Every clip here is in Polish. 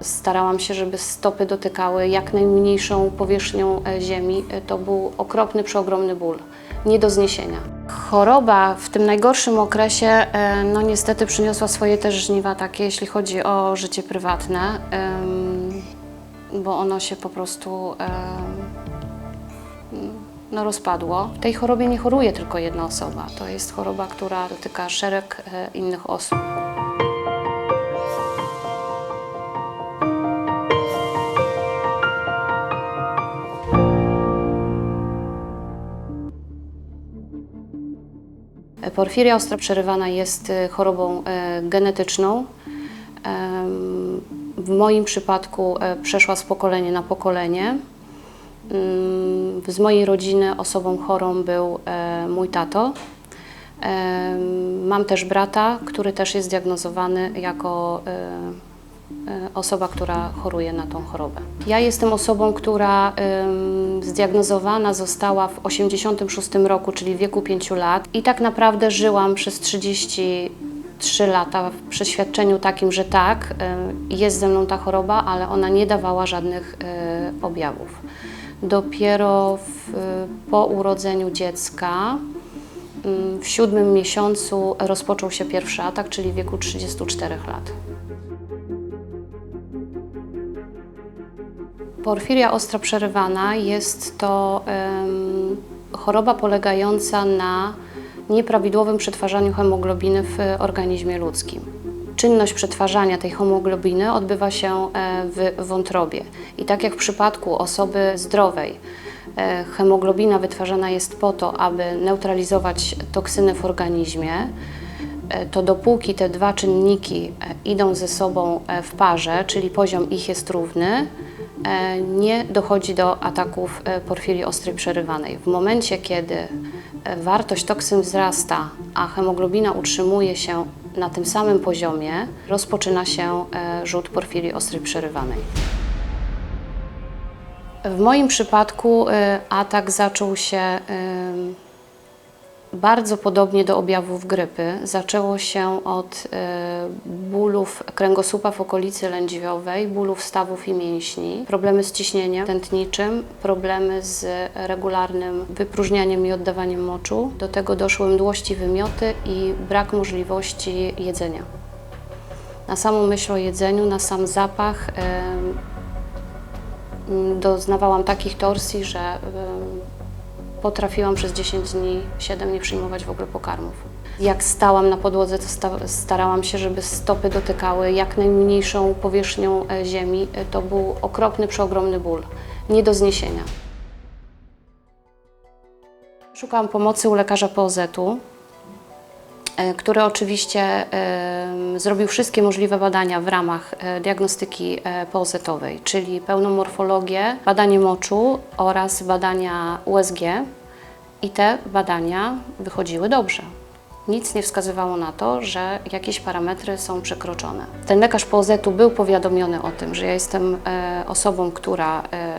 Starałam się, żeby stopy dotykały jak najmniejszą powierzchnią e, ziemi. E, To był okropny, przeogromny ból, nie do zniesienia. Choroba w tym najgorszym okresie, e, no niestety przyniosła swoje też żniwa takie, jeśli chodzi o życie prywatne, bo ono się po prostu no, rozpadło. W tej chorobie nie choruje tylko jedna osoba. To jest choroba, która dotyka szereg innych osób. Porfiria ostra przerywana jest e, chorobą e, genetyczną. Em, W moim przypadku e, przeszła z pokolenia na pokolenie. Mm, Z mojej rodziny osobą chorą był e, mój tato. Mam też brata, który też jest diagnozowany jako e, e, osoba, która choruje na tą chorobę. Ja jestem osobą, która zdiagnozowana została w 86 roku, czyli w wieku 5 lat i tak naprawdę żyłam przez 33 lata w przeświadczeniu takim, że tak, em, jest ze mną ta choroba, ale ona nie dawała żadnych e, objawów. Dopiero w, po urodzeniu dziecka mm, w siódmym miesiącu rozpoczął się pierwszy atak, czyli w wieku 34 lat. Porfiria ostra przerywana jest to choroba polegająca na nieprawidłowym przetwarzaniu hemoglobiny w organizmie ludzkim. Czynność przetwarzania tej hemoglobiny odbywa się e, w wątrobie. I tak jak w przypadku osoby zdrowej, e, hemoglobina wytwarzana jest po to, aby neutralizować toksyny w organizmie, e, to dopóki te dwa czynniki idą ze sobą w parze, czyli poziom ich jest równy, nie dochodzi do ataków e, porfirii ostrej przerywanej. W momencie, kiedy e, wartość toksyn wzrasta, a hemoglobina utrzymuje się na tym samym poziomie, rozpoczyna się e, rzut porfirii ostrej przerywanej. W moim przypadku e, atak zaczął się bardzo podobnie do objawów grypy. Zaczęło się od e, bólów kręgosłupa w okolicy lędźwiowej, bólów stawów i mięśni, problemy z ciśnieniem tętniczym, problemy z regularnym wypróżnianiem i oddawaniem moczu. Do tego doszły mdłości, wymioty i brak możliwości jedzenia. Na samą myśl o jedzeniu, na sam zapach em, m, doznawałam takich torsji, że em, potrafiłam przez 10 dni, 7 nie przyjmować w ogóle pokarmów. Jak stałam na podłodze, to sta starałam się, żeby stopy dotykały jak najmniejszą powierzchnią e, ziemi. E, To był okropny, przeogromny ból, nie do zniesienia. Szukałam pomocy u lekarza POZ-u, który oczywiście em, zrobił wszystkie możliwe badania w ramach e, diagnostyki e, POZ-owej, czyli pełną morfologię, badanie moczu oraz badania USG i te badania wychodziły dobrze. Nic nie wskazywało na to, że jakieś parametry są przekroczone. Ten lekarz POZ-u był powiadomiony o tym, że ja jestem e, osobą, która e,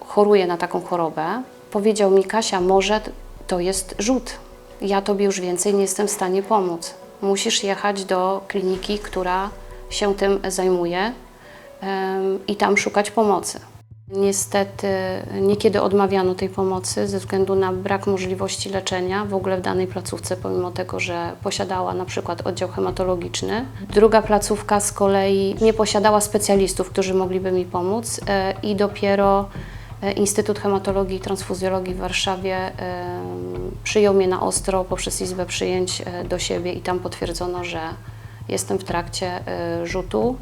choruje na taką chorobę. Powiedział mi, Kasia, może to jest rzut. Ja tobie już więcej nie jestem w stanie pomóc. Musisz jechać do kliniki, która się tym zajmuje i tam szukać pomocy. Niestety niekiedy odmawiano tej pomocy ze względu na brak możliwości leczenia w ogóle w danej placówce, pomimo tego, że posiadała na przykład oddział hematologiczny. Druga placówka z kolei nie posiadała specjalistów, którzy mogliby mi pomóc e, i dopiero Instytut Hematologii i Transfuzjologii w Warszawie przyjął mnie na ostro poprzez Izbę Przyjęć e, do siebie i tam potwierdzono, że jestem w trakcie e, rzutu,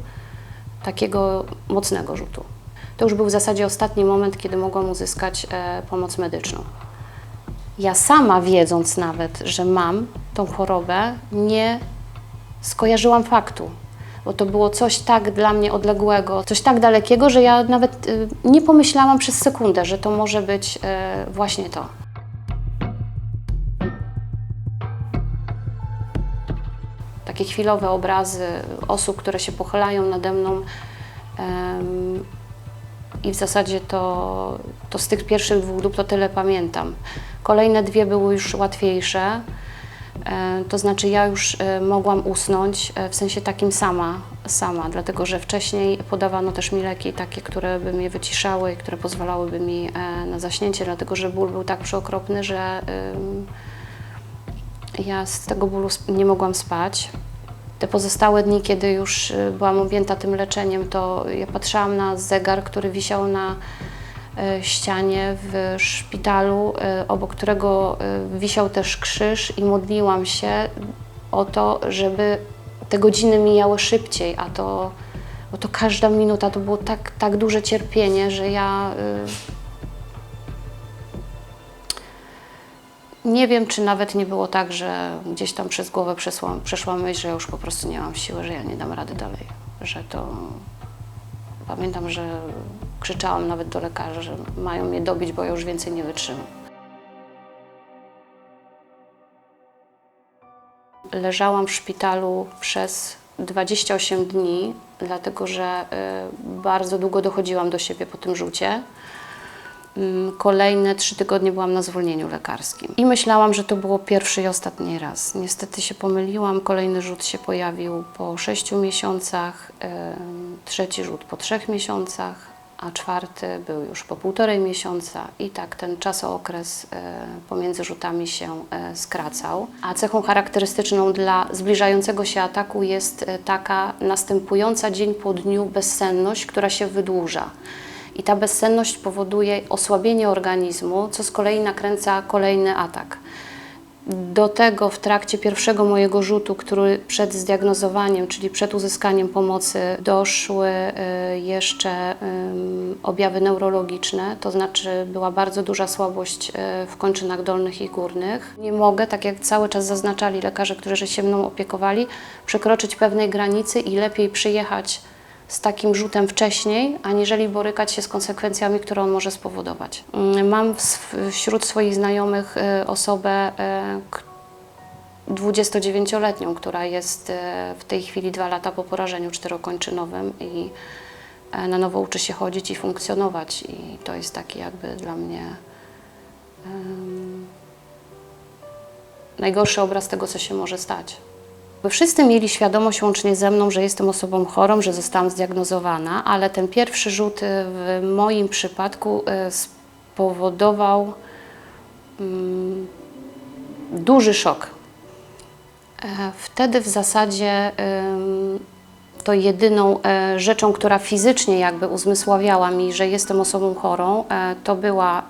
takiego mocnego rzutu. To już był w zasadzie ostatni moment, kiedy mogłam uzyskać e, pomoc medyczną. Ja sama wiedząc nawet, że mam tą chorobę, nie skojarzyłam faktu, bo to było coś tak dla mnie odległego, coś tak dalekiego, że ja nawet y, nie pomyślałam przez sekundę, że to może być e, właśnie to. Takie chwilowe obrazy osób, które się pochylają nade mną. i w zasadzie to, to z tych pierwszych dwóch dób to tyle pamiętam. Kolejne dwie były już łatwiejsze. E, To znaczy ja już e, mogłam usnąć e, w sensie takim sama, sama, dlatego że wcześniej podawano też mi leki takie, które by mnie wyciszały i które pozwalałyby mi na zaśnięcie, dlatego że ból był tak przeokropny, że ja z tego bólu nie mogłam spać. Te pozostałe dni, kiedy już byłam objęta tym leczeniem, to ja patrzyłam na zegar, który wisiał na ścianie w szpitalu, y, obok którego y, wisiał też krzyż i modliłam się o to, żeby te godziny mijały szybciej, a to, bo to każda minuta to było tak, tak duże cierpienie, że ja nie wiem, czy nawet nie było tak, że gdzieś tam przez głowę przeszła, przeszła myśl, że już po prostu nie mam siły, że ja nie dam rady dalej, że to pamiętam, że krzyczałam nawet do lekarza, że mają mnie dobić, bo ja już więcej nie wytrzymam. Leżałam w szpitalu przez 28 dni, dlatego że y, bardzo długo dochodziłam do siebie po tym rzucie. Mm, Kolejne trzy tygodnie byłam na zwolnieniu lekarskim i myślałam, że to było pierwszy i ostatni raz. Niestety się pomyliłam, kolejny rzut się pojawił po sześciu miesiącach, trzeci rzut po trzech miesiącach, a czwarty był już po półtorej miesiąca i tak ten czasookres e, pomiędzy rzutami się e, skracał. A cechą charakterystyczną dla zbliżającego się ataku jest e, taka następująca dzień po dniu bezsenność, która się wydłuża. I ta bezsenność powoduje osłabienie organizmu, co z kolei nakręca kolejny atak. Do tego w trakcie pierwszego mojego rzutu, który przed zdiagnozowaniem, czyli przed uzyskaniem pomocy, doszły y, jeszcze objawy neurologiczne, to znaczy była bardzo duża słabość y, w kończynach dolnych i górnych. Nie mogę, tak jak cały czas zaznaczali lekarze, którzy się mną opiekowali, przekroczyć pewnej granicy i lepiej przyjechać z takim rzutem wcześniej, aniżeli borykać się z konsekwencjami, które on może spowodować. Mm, Mam wśród swoich znajomych y, osobę y, k- 29-letnią, która jest y, w tej chwili dwa lata po porażeniu czterokończynowym i e, na nowo uczy się chodzić i funkcjonować. I to jest taki jakby dla mnie em, najgorszy obraz tego, co się może stać. By wszyscy mieli świadomość łącznie ze mną, że jestem osobą chorą, że zostałam zdiagnozowana, ale ten pierwszy rzut y, w moim przypadku y, spowodował mm, duży szok. E, Wtedy w zasadzie to jedyną e, rzeczą, która fizycznie jakby uzmysławiała mi, że jestem osobą chorą, e, to była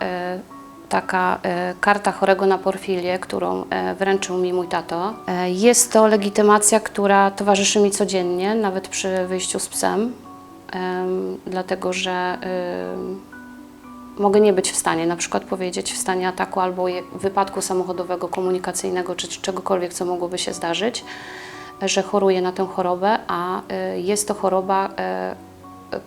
taka e, karta chorego na porfilię, którą e, wręczył mi mój tato. E, Jest to legitymacja, która towarzyszy mi codziennie, nawet przy wyjściu z psem, em, dlatego że mogę nie być w stanie na przykład powiedzieć w stanie ataku albo wypadku samochodowego, komunikacyjnego czy czegokolwiek, co mogłoby się zdarzyć, że choruję na tę chorobę, a jest to choroba,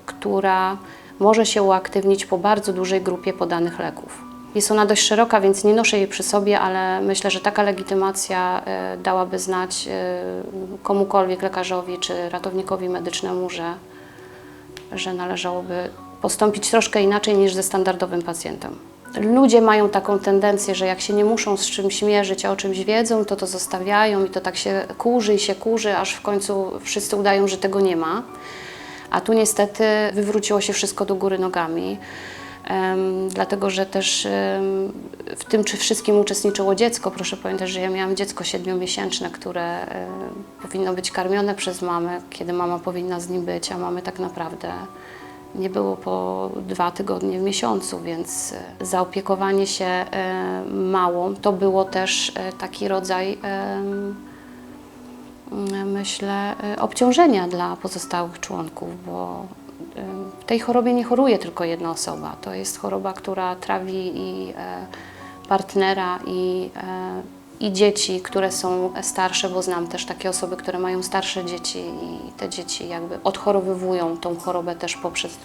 która może się uaktywnić po bardzo dużej grupie podanych leków. Jest ona dość szeroka, więc nie noszę jej przy sobie, ale myślę, że taka legitymacja y, dałaby znać y, komukolwiek, lekarzowi czy ratownikowi medycznemu, że, że należałoby postąpić troszkę inaczej niż ze standardowym pacjentem. Ludzie mają taką tendencję, że jak się nie muszą z czymś mierzyć, a o czymś wiedzą, to to zostawiają i to tak się kurzy i się kurzy, aż w końcu wszyscy udają, że tego nie ma. A tu niestety wywróciło się wszystko do góry nogami. Dlatego, że też w tym czy wszystkim uczestniczyło dziecko. Proszę pamiętać, że ja miałam dziecko siedmiomiesięczne, które powinno być karmione przez mamę, kiedy mama powinna z nim być, a mamy tak naprawdę nie było po dwa tygodnie w miesiącu, więc e, zaopiekowanie się e, małą to było też e, taki rodzaj, myślę, obciążenia dla pozostałych członków, bo tej chorobie nie choruje tylko jedna osoba. To jest choroba, która trawi i e, partnera, i, e, i dzieci, które są starsze, bo znam też takie osoby, które mają starsze dzieci i te dzieci jakby odchorowywują tą chorobę też poprzez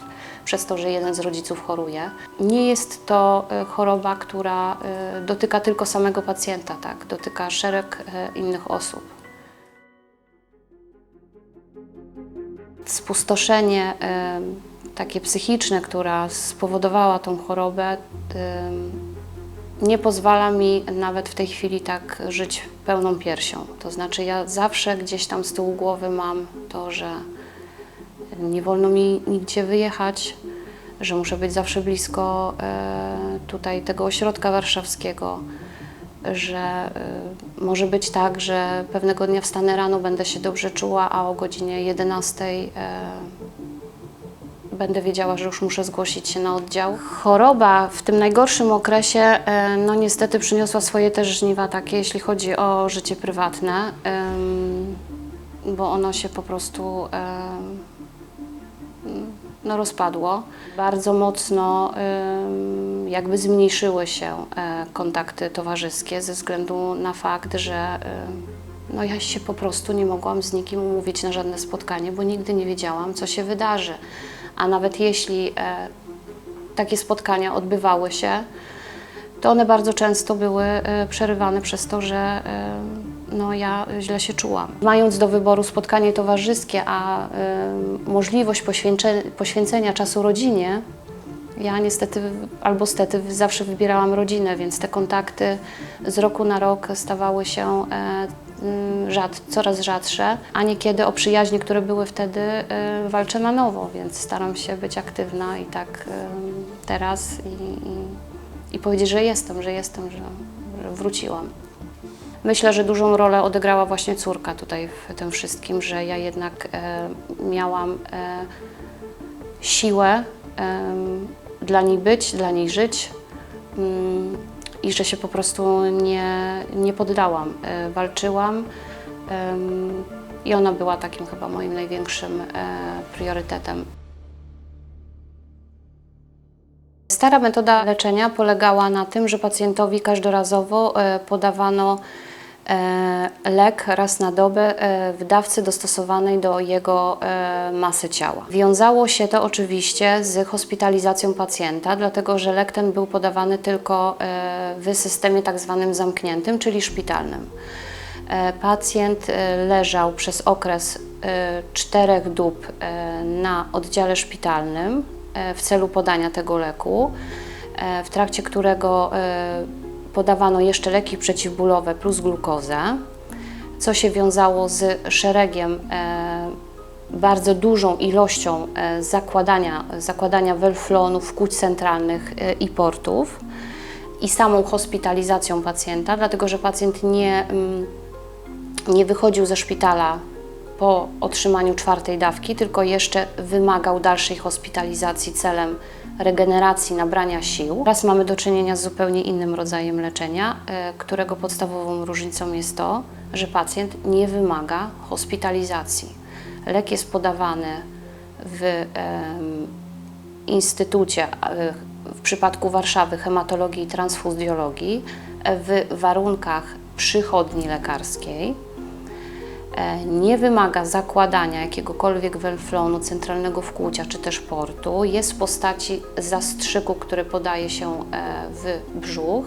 przez to, że jeden z rodziców choruje. Nie jest to e, choroba, która dotyka tylko samego pacjenta, tak? dotyka szereg innych osób. Spustoszenie takie psychiczne, która spowodowała tą chorobę, nie pozwala mi nawet w tej chwili tak żyć pełną piersią. To znaczy, ja zawsze gdzieś tam z tyłu głowy mam to, że nie wolno mi nigdzie wyjechać, że muszę być zawsze blisko e, tutaj tego ośrodka warszawskiego, że e, może być tak, że pewnego dnia wstanę rano, będę się dobrze czuła, a o godzinie 11 e, będę wiedziała, że już muszę zgłosić się na oddział. Choroba w tym najgorszym okresie, e, no niestety przyniosła swoje też żniwa takie, jeśli chodzi o życie prywatne, bo ono się po prostu no, rozpadło. Bardzo mocno jakby zmniejszyły się e, kontakty towarzyskie ze względu na fakt, że no, ja się po prostu nie mogłam z nikim umówić na żadne spotkanie, bo nigdy nie wiedziałam, co się wydarzy. A nawet jeśli e, takie spotkania odbywały się, to one bardzo często były e, przerywane przez to, że e, no, ja źle się czułam. Mając do wyboru spotkanie towarzyskie, a możliwość poświęce, poświęcenia czasu rodzinie, ja niestety albo stety zawsze wybierałam rodzinę, więc te kontakty z roku na rok stawały się rzad, coraz rzadsze, a niekiedy o przyjaźnie, które były wtedy, e, walczę na nowo, więc staram się być aktywna i tak e, teraz i, i, i powiedzieć, że jestem, że jestem, że, że wróciłam. Myślę, że dużą rolę odegrała właśnie córka tutaj w tym wszystkim, że ja jednak e, miałam e, siłę em, dla niej być, dla niej żyć mm, i że się po prostu nie, nie poddałam. E, walczyłam i ona była takim chyba moim największym e, priorytetem. Stara metoda leczenia polegała na tym, że pacjentowi każdorazowo e, podawano lek raz na dobę w dawce dostosowanej do jego masy ciała. Wiązało się to oczywiście z hospitalizacją pacjenta, dlatego że lek ten był podawany tylko w systemie tak zwanym zamkniętym, czyli szpitalnym. E, Pacjent e, leżał przez okres e, czterech dób na oddziale szpitalnym w celu podania tego leku, w trakcie którego podawano jeszcze leki przeciwbólowe plus glukozę, co się wiązało z szeregiem, bardzo dużą ilością zakładania, zakładania welflonów, kłuć centralnych i portów i samą hospitalizacją pacjenta, dlatego że pacjent nie, mm, nie wychodził ze szpitala po otrzymaniu czwartej dawki, tylko jeszcze wymagał dalszej hospitalizacji celem regeneracji, nabrania sił. Teraz mamy do czynienia z zupełnie innym rodzajem leczenia, e, którego podstawową różnicą jest to, że pacjent nie wymaga hospitalizacji. Lek jest podawany w instytucie, w przypadku Warszawy hematologii i transfuzjologii, w warunkach przychodni lekarskiej. E, Nie wymaga zakładania jakiegokolwiek welflonu centralnego wkłucia czy też portu. Jest w postaci zastrzyku, który podaje się e, w brzuch.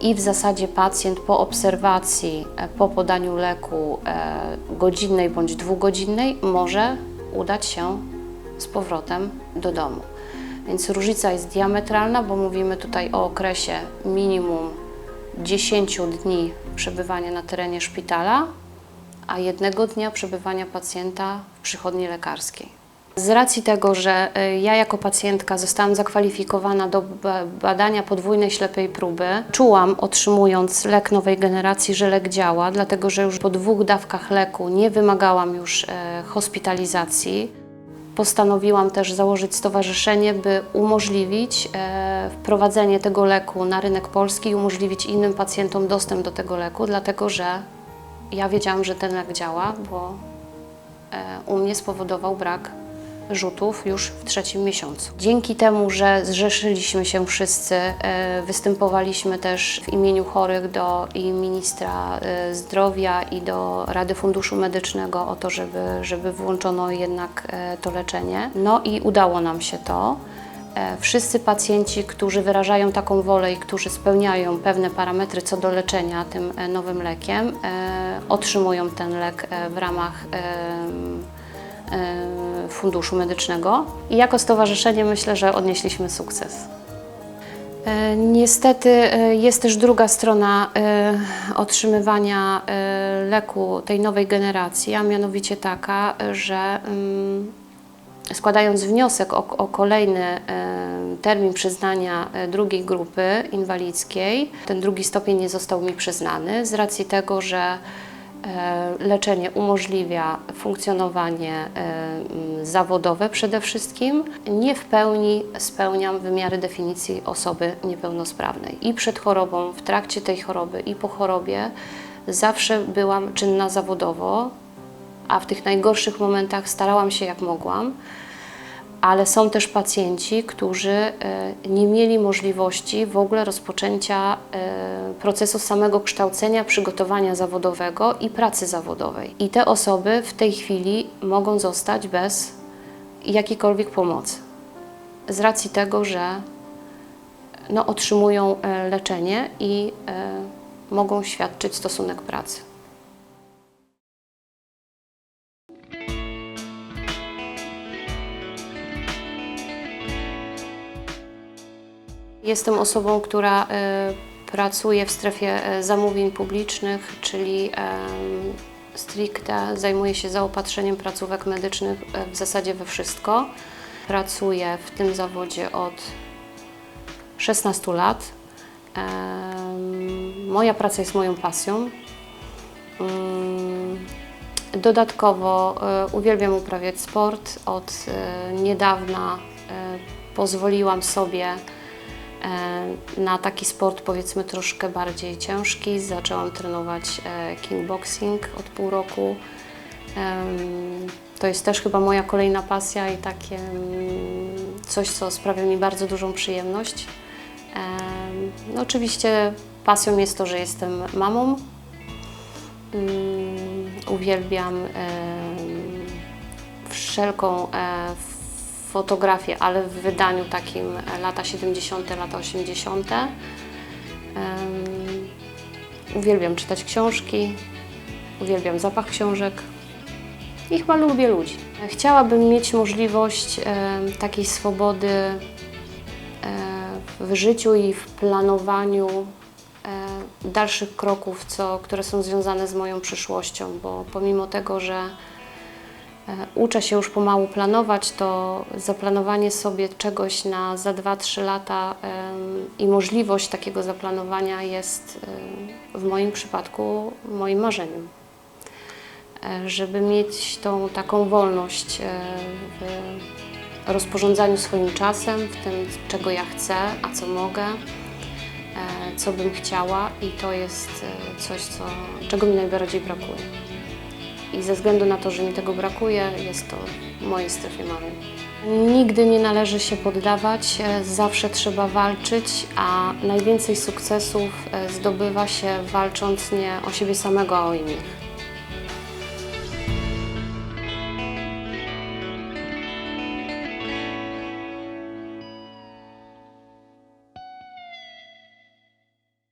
I w zasadzie pacjent po obserwacji, e, po podaniu leku godzinnej bądź dwugodzinnej może udać się z powrotem do domu. Więc różnica jest diametralna, bo mówimy tutaj o okresie minimum 10 dni przebywania na terenie szpitala, a jednego dnia przebywania pacjenta w przychodni lekarskiej. Z racji tego, że y, ja jako pacjentka zostałam zakwalifikowana do ba- badania podwójnej ślepej próby, czułam otrzymując lek nowej generacji, że lek działa, dlatego że już po dwóch dawkach leku nie wymagałam już e, hospitalizacji. Postanowiłam też założyć stowarzyszenie, by umożliwić e, wprowadzenie tego leku na rynek polski i umożliwić innym pacjentom dostęp do tego leku, dlatego że ja wiedziałam, że ten lek działa, bo e, u mnie spowodował brak rzutów już w trzecim miesiącu. Dzięki temu, że zrzeszyliśmy się wszyscy, e, występowaliśmy też w imieniu chorych do i ministra e, zdrowia i do Rady Funduszu Medycznego o to, żeby, żeby włączono jednak e, to leczenie. No i udało nam się to. Wszyscy pacjenci, którzy wyrażają taką wolę i którzy spełniają pewne parametry co do leczenia tym nowym lekiem, otrzymują ten lek w ramach Funduszu Medycznego. I jako stowarzyszenie myślę, że odnieśliśmy sukces. E, Niestety e, jest też druga strona e, otrzymywania leku tej nowej generacji, a mianowicie taka, że mm, składając wniosek o, o kolejny termin przyznania drugiej grupy inwalidzkiej, ten drugi stopień nie został mi przyznany z racji tego, że leczenie umożliwia funkcjonowanie e, zawodowe przede wszystkim. Nie w pełni spełniam wymiary definicji osoby niepełnosprawnej. I przed chorobą, w trakcie tej choroby i po chorobie zawsze byłam czynna zawodowo, a w tych najgorszych momentach starałam się jak mogłam, ale są też pacjenci, którzy e, nie mieli możliwości w ogóle rozpoczęcia e, procesu samego kształcenia, przygotowania zawodowego i pracy zawodowej. I te osoby w tej chwili mogą zostać bez jakiejkolwiek pomocy. Z racji tego, że no, otrzymują e, leczenie i mogą świadczyć stosunek pracy. Jestem osobą, która e, pracuje w strefie e, zamówień publicznych, czyli stricte zajmuję się zaopatrzeniem placówek medycznych e, w zasadzie we wszystko. Pracuję w tym zawodzie od 16 lat. Moja praca jest moją pasją. Mm, Dodatkowo uwielbiam uprawiać sport. Od niedawna pozwoliłam sobie na taki sport powiedzmy troszkę bardziej ciężki. Zaczęłam trenować e, kickboxing od pół roku. To jest też chyba moja kolejna pasja i takie mm, coś, co sprawia mi bardzo dużą przyjemność. Em, No oczywiście pasją jest to, że jestem mamą. Mm, Uwielbiam wszelką e, fotografię, ale w wydaniu takim e, lata 70., lata 80. Em, Uwielbiam czytać książki, uwielbiam zapach książek i chyba lubię ludzi. Chciałabym mieć możliwość e, takiej swobody e, w życiu i w planowaniu dalszych kroków, co, które są związane z moją przyszłością, bo pomimo tego, że uczę się już pomału planować, to zaplanowanie sobie czegoś na za 2-3 lata i możliwość takiego zaplanowania jest w moim przypadku moim marzeniem. E, Żeby mieć tą taką wolność e, w rozporządzaniu swoim czasem, w tym, czego ja chcę, a co mogę, e, co bym chciała i to jest e, coś, co, czego mi najbardziej brakuje. I ze względu na to, że mi tego brakuje, jest to w mojej strefie marzeń. Nigdy nie należy się poddawać, e, zawsze trzeba walczyć, a najwięcej sukcesów e, zdobywa się walcząc nie o siebie samego, a o innych.